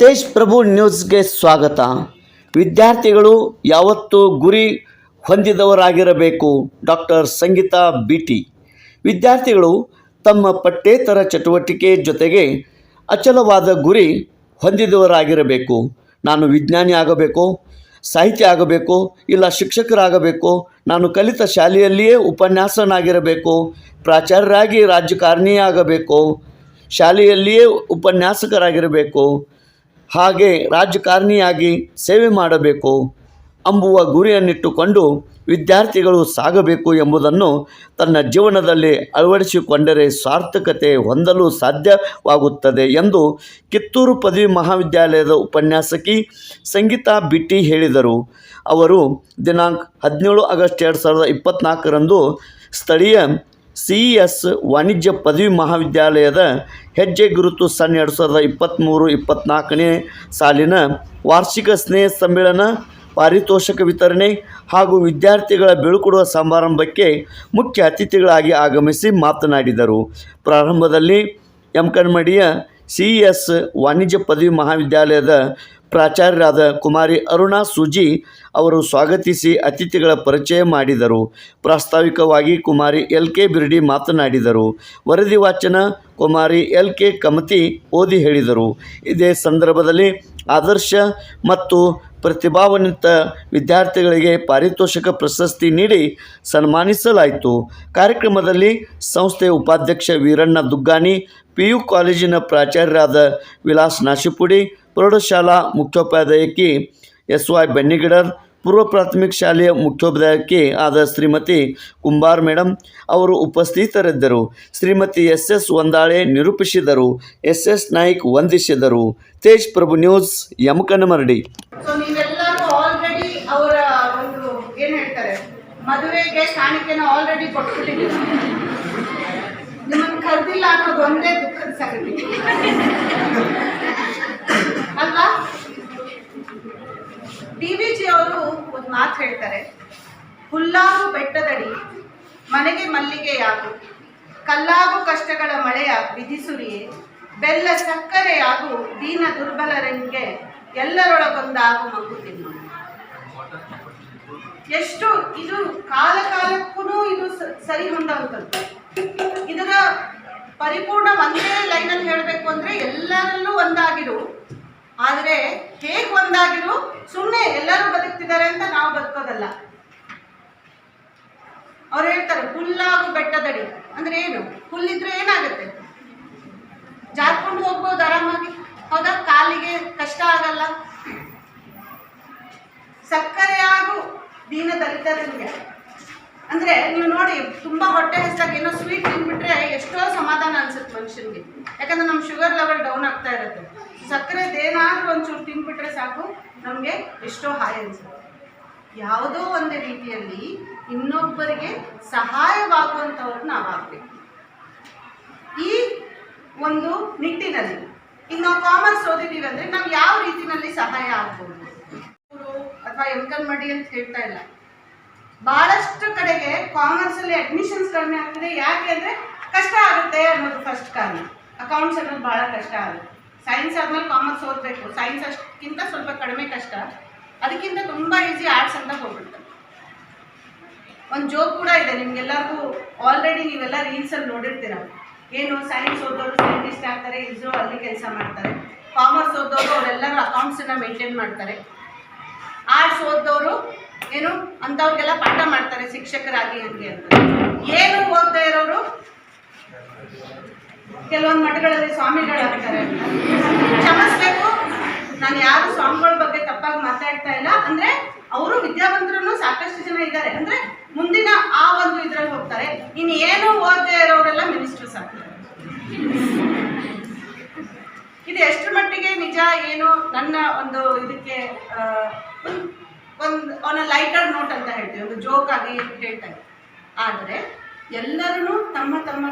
ತೇಜ್ ಪ್ರಭು ನ್ಯೂಸ್ಗೆ ಸ್ವಾಗತ. ವಿದ್ಯಾರ್ಥಿಗಳು ಯಾವತ್ತೂ ಗುರಿ ಹೊಂದಿದವರಾಗಿರಬೇಕು. ಡಾಕ್ಟರ್ ಸಂಗೀತಾ ಬಿಟಿ ವಿದ್ಯಾರ್ಥಿಗಳು ತಮ್ಮ ಪಠ್ಯೇತರ ಚಟುವಟಿಕೆ ಜೊತೆಗೆ ಅಚಲವಾದ ಗುರಿ ಹೊಂದಿದವರಾಗಿರಬೇಕು. ನಾನು ವಿಜ್ಞಾನಿ ಆಗಬೇಕು, ಸಾಹಿತ್ಯ ಆಗಬೇಕು, ಇಲ್ಲ ಶಿಕ್ಷಕರಾಗಬೇಕು, ನಾನು ಕಲಿತ ಶಾಲೆಯಲ್ಲಿಯೇ ಉಪನ್ಯಾಸನಾಗಿರಬೇಕು, ಪ್ರಾಚಾರ್ಯರಾಗಿ ರಾಜಕಾರಣಿಯಾಗಬೇಕು, ಶಾಲೆಯಲ್ಲಿಯೇ ಉಪನ್ಯಾಸಕರಾಗಿರಬೇಕು ಹಾಗೆ ರಾಜಕಾರಣಿಯಾಗಿ ಸೇವೆ ಮಾಡಬೇಕು ಅಂಬುವ ಗುರಿಯನ್ನಿಟ್ಟುಕೊಂಡು ವಿದ್ಯಾರ್ಥಿಗಳು ಸಾಗಬೇಕು ಎಂಬುದನ್ನು ತನ್ನ ಜೀವನದಲ್ಲಿ ಅಳವಡಿಸಿಕೊಂಡರೆ ಸಾರ್ಥಕತೆ ಹೊಂದಲು ಸಾಧ್ಯವಾಗುತ್ತದೆ ಎಂದು ಕಿತ್ತೂರು ಪದವಿ ಮಹಾವಿದ್ಯಾಲಯದ ಉಪನ್ಯಾಸಕಿ ಸಂಗೀತಾ ಬಿಟ್ಟಿ ಹೇಳಿದರು. ಅವರು ದಿನಾಂಕ ಹದಿನೇಳು ಆಗಸ್ಟ್ ಎರಡು ಸಾವಿರದ ಇಪ್ಪತ್ತ್ನಾಲ್ಕರಂದು ಸ್ಥಳೀಯ ಸಿ ಎಸ್ ವಾಣಿಜ್ಯ ಪದವಿ ಮಹಾವಿದ್ಯಾಲಯದ ಹೆಜ್ಜೆ ಗುರುತು ಸನ್ ಎರಡು ಸಾವಿರದ ಇಪ್ಪತ್ತ್ಮೂರು ಇಪ್ಪತ್ತ್ನಾಲ್ಕನೇ ಸಾಲಿನ ವಾರ್ಷಿಕ ಸ್ನೇಹ ಸಮ್ಮೇಳನ, ಪಾರಿತೋಷಕ ವಿತರಣೆ ಹಾಗೂ ವಿದ್ಯಾರ್ಥಿಗಳ ಬೀಳ್ಕೊಡುವ ಸಮಾರಂಭಕ್ಕೆ ಮುಖ್ಯ ಅತಿಥಿಗಳಾಗಿ ಆಗಮಿಸಿ ಮಾತನಾಡಿದರು. ಪ್ರಾರಂಭದಲ್ಲಿ ಯಮಕನ್ಮಡಿಯ ಸಿ ಎಸ್ ವಾಣಿಜ್ಯ ಪದವಿ ಮಹಾವಿದ್ಯಾಲಯದ ಪ್ರಾಚಾರ್ಯರಾದ ಕುಮಾರಿ ಅರುಣಾ ಸುಜಿ ಅವರು ಸ್ವಾಗತಿಸಿ ಅತಿಥಿಗಳ ಪರಿಚಯ ಮಾಡಿದರು. ಪ್ರಾಸ್ತಾವಿಕವಾಗಿ ಕುಮಾರಿ ಎಲ್ ಕೆ ಬಿರ್ಡಿ ಮಾತನಾಡಿದರು. ವರದಿ ವಾಚನ ಕುಮಾರಿ ಎಲ್ ಕೆ ಕಮತಿ ಓದಿ ಹೇಳಿದರು. ಇದೇ ಸಂದರ್ಭದಲ್ಲಿ ಆದರ್ಶ ಮತ್ತು ಪ್ರತಿಭಾನ್ವಿತ ವಿದ್ಯಾರ್ಥಿಗಳಿಗೆ ಪಾರಿತೋಷಕ ಪ್ರಶಸ್ತಿ ನೀಡಿ ಸನ್ಮಾನಿಸಲಾಯಿತು. ಕಾರ್ಯಕ್ರಮದಲ್ಲಿ ಸಂಸ್ಥೆಯ ಉಪಾಧ್ಯಕ್ಷ ವೀರಣ್ಣ ದುಗ್ಗಾನಿ ಪಿ ಯು ಕಾಲೇಜಿನ ಪ್ರಾಚಾರ್ಯರಾದ ವಿಲಾಸ್ ನಾಶಿಪುಡಿ, ಪ್ರೌಢಶಾಲಾ ಮುಖ್ಯೋಪಾಧ್ಯಾಯಕಿ ಎಸ್ ವೈ ಬೆನ್ನಿಗಿಡರ್ ಪೂರ್ವ ಪ್ರಾಥಮಿಕ ಶಾಲೆಯ ಮುಖ್ಯೋಪಾಧ್ಯಾಯಕಿ ಆದ ಶ್ರೀಮತಿ ಕುಂಬಾರ್ ಮೇಡಮ್ ಅವರು ಉಪಸ್ಥಿತರಿದ್ದರು. ಶ್ರೀಮತಿ ಎಸ್ ಎಸ್ ವಂದಾಳೆ ನಿರೂಪಿಸಿದರು. ಎಸ್ ಎಸ್ ನಾಯ್ಕ್ ವಂದಿಸಿದರು. ತೇಜ್ ಪ್ರಭು ನ್ಯೂಸ್, ಯಮಕನಮರಡಿ. ಮರಡಿ ನೀವೆಲ್ಲರೂ ಆಲ್ರೆಡಿ ಅವರ ಒಂದು ಏನ್ ಹೇಳ್ತಾರೆ, ಮದುವೆಗೆ ಕಾಣಿಕೆನ ಆಲ್ರೆಡಿ ಕೊಟ್ಬಿಟ್ಟಿದ್ದೀವಿ ನಿಮ್ಮನ್ನು ಕರೆದಿಲ್ಲ ಅನ್ನೋದು ಒಂದೇ ದುಃಖದ ಸಂಗತಿ. ಡಿ ವಿ ಜಿ ಅವರು ಒಂದು ಮಾತು ಹೇಳ್ತಾರೆ. ಹುಲ್ಲಾಗು ಬೆಟ್ಟದಡಿ, ಮನೆಗೆ ಮಲ್ಲಿಗೆಯಾಗು, ಕಲ್ಲಾಗು ಕಷ್ಟಗಳ ಮಳೆಯ ವಿಧಿಸುರಿಯೇ, ಬೆಲ್ಲ ಸಕ್ಕರೆಯಾಗು ದೀನ ದುರ್ಬಲರಂಗೆ ಎಲ್ಲರೊಳಗೊಂದಾಗು ಮಗು ತಿನ್ನು. ಎಷ್ಟು ಇದು ಕಾಲ ಕಾಲಕ್ಕೂ ಇದು ಸರಿ ಹೊಂದುವಂಥದ್ದು ಇದರ ಪರಿಪೂರ್ಣ ಒಂದೇ ಲೈನಲ್ಲಿ ಹೇಳಬೇಕು ಅಂದರೆ ಎಲ್ಲರಲ್ಲೂ ಒಂದಾಗಿರು. ಆದರೆ ಹೇಗೆ ಒಂದಾಗಿರು ಸುಮ್ಮನೆ ಎಲ್ಲರೂ ಬದುಕ್ತಿದ್ದಾರೆ ಅಂತ ನಾವು ಬದುಕೋದಲ್ಲ. ಅವ್ರು ಹೇಳ್ತಾರೆ, ಹುಲ್ಲಾಗು ಬೆಟ್ಟದಡಿ. ಅಂದ್ರೆ ಏನು? ಹುಲ್ಲಿದ್ರೆ ಏನಾಗುತ್ತೆ? ಜಾರ್ಕೊಂಡು ಹೋಗ್ಬೋದು ಆರಾಮಾಗಿ. ಹೌದಾ? ಕಾಲಿಗೆ ಕಷ್ಟ ಆಗಲ್ಲ. ಸಕ್ಕರೆಯಾಗು ದೀನ ದಲಿತರಿಗೆ. ಅಂದ್ರೆ ನೀವು ನೋಡಿ, ತುಂಬಾ ಹೊಟ್ಟೆ ಹಸಿದಾಗ ಏನೋ ಸ್ವೀಟ್ ತಿನ್ಬಿಟ್ರೆ ಎಷ್ಟೋ ಸಮಾಧಾನ ಮನುಷ್ಯನಿಗೆ ಯಾಕಂದ್ರೆ ನಮ್ಮ ಶುಗರ್ ಲೆವೆಲ್ ಡೌನ್ ಆಗ್ತಾ ಇರುತ್ತೆ. ಸಕ್ಕರೆದೇನಾದ್ರೂ ಒಂಚೂರು ತಿನ್ಬಿಟ್ರೆ ಸಾಕು, ನಮಗೆ ಎಷ್ಟೋ ಹಾಯ್ ಅನಿಸುತ್ತೆ. ಯಾವುದೋ ಒಂದು ರೀತಿಯಲ್ಲಿ ಇನ್ನೊಬ್ಬರಿಗೆ ಸಹಾಯವಾಗುವಂಥವ್ರು ನಾವಾಗಬೇಕು. ಈ ಒಂದು ನಿಟ್ಟಿನಲ್ಲಿ, ಈಗ ನಾವು ಕಾಮರ್ಸ್ ಓದಿದ್ದೀವಿ ಅಂದರೆ ನಾವು ಯಾವ ರೀತಿನಲ್ಲಿ ಸಹಾಯ ಆಗ್ಬೋದು? ಅಥವಾ ಎಂಕನ್ಮಡಿ ಅಂತ ಹೇಳ್ತಾ ಇಲ್ಲ. ಬಹಳಷ್ಟು ಕಡೆಗೆ ಕಾಮರ್ಸ್ ಅಲ್ಲಿ ಅಡ್ಮಿಷನ್ಸ್ ಕಡಿಮೆ ಆಗ್ತಿದೆ ಯಾಕೆ ಅಂದ್ರೆ ಕಷ್ಟ ಆಗುತ್ತೆ ಅನ್ನೋದು ಫಸ್ಟ್ ಕಾರಣ. ಅಕೌಂಟ್ಸ್ ಅನ್ನೋದು ಬಹಳ ಕಷ್ಟ ಆಗುತ್ತೆ. ಸೈನ್ಸ್ ಆದ್ಮೇಲೆ ಕಾಮರ್ಸ್ ಓದಬೇಕು. ಸೈನ್ಸ್ ಅಷ್ಟಕ್ಕಿಂತ ಸ್ವಲ್ಪ ಕಡಿಮೆ ಕಷ್ಟ. ಅದಕ್ಕಿಂತ ತುಂಬ ಈಸಿ ಆರ್ಟ್ಸ್ ಅಂತ ಹೋಗ್ಬಿಡ್ತಾರೆ ಒಂದು ಜೋಕ್ ಕೂಡ ಇದೆ. ನಿಮ್ಗೆಲ್ಲರಿಗೂ ಆಲ್ರೆಡಿ ನೀವೆಲ್ಲ ರೀಲ್ಸಲ್ಲಿ ನೋಡಿರ್ತೀರ. ಏನು ಸೈನ್ಸ್ ಓದೋರು ಸೈಂಟಿಸ್ಟ್ ಆಗ್ತಾರೆ ಇಸ್ರೋ ಅಲ್ಲಿ ಕೆಲಸ ಮಾಡ್ತಾರೆ. ಕಾಮರ್ಸ್ ಓದೋರು ಅವರೆಲ್ಲರೂ ಅಕೌಂಟ್ಸನ್ನ ಮೇಂಟೈನ್ ಮಾಡ್ತಾರೆ. ಆರ್ಟ್ಸ್ ಓದೋರು ಏನು ಅಂಥವ್ರಿಗೆಲ್ಲ ಪಾಠ ಮಾಡ್ತಾರೆ ಶಿಕ್ಷಕರಾಗಿ ಹಂಗೆ ಅಂತ ಏನು ಓದ್ತಾ ಇರೋರು? ಕೆಲವೊಂದು ಮಠಗಳಲ್ಲಿ ಸ್ವಾಮಿಗಳಾಗ್ತಾರೆ. ಕ್ಷಮಿಸ್ಬೇಕು. ನಾನು ಯಾರು ಸ್ವಾಮಿಗಳ ಬಗ್ಗೆ ತಪ್ಪಾಗಿ ಮಾತಾಡ್ತಾ ಇಲ್ಲ. ಅಂದ್ರೆ ಅವರು ವಿದ್ಯಾವಂತರನ್ನು ಸಾಕಷ್ಟು ಜನ ಇದ್ದಾರೆ. ಅಂದ್ರೆ ಮುಂದಿನ ಆ ಒಂದು ಇದ್ರಲ್ಲಿ ಹೋಗ್ತಾರೆ. ಇನ್ನು ಏನು ಓದದೇ ಇರೋರೆಲ್ಲ ಮಿನಿಸ್ಟರ್ಸ್ ಆಗ್ತಾರೆ ಇದು ಎಷ್ಟು ಮಟ್ಟಿಗೆ ನಿಜ, ಏನು, ನನ್ನ ಒಂದು ಇದಕ್ಕೆ ಒಂದು ಅವನ ಲೈಟರ್ ನೋಟ್ ಅಂತ ಹೇಳ್ತೀವಿ ಒಂದು ಜೋಕ್ ಆಗಿ ಹೇಳ್ತಾರೆ ಆದರೆ ಎಲ್ಲರೂ ತಮ್ಮ ತಮ್ಮ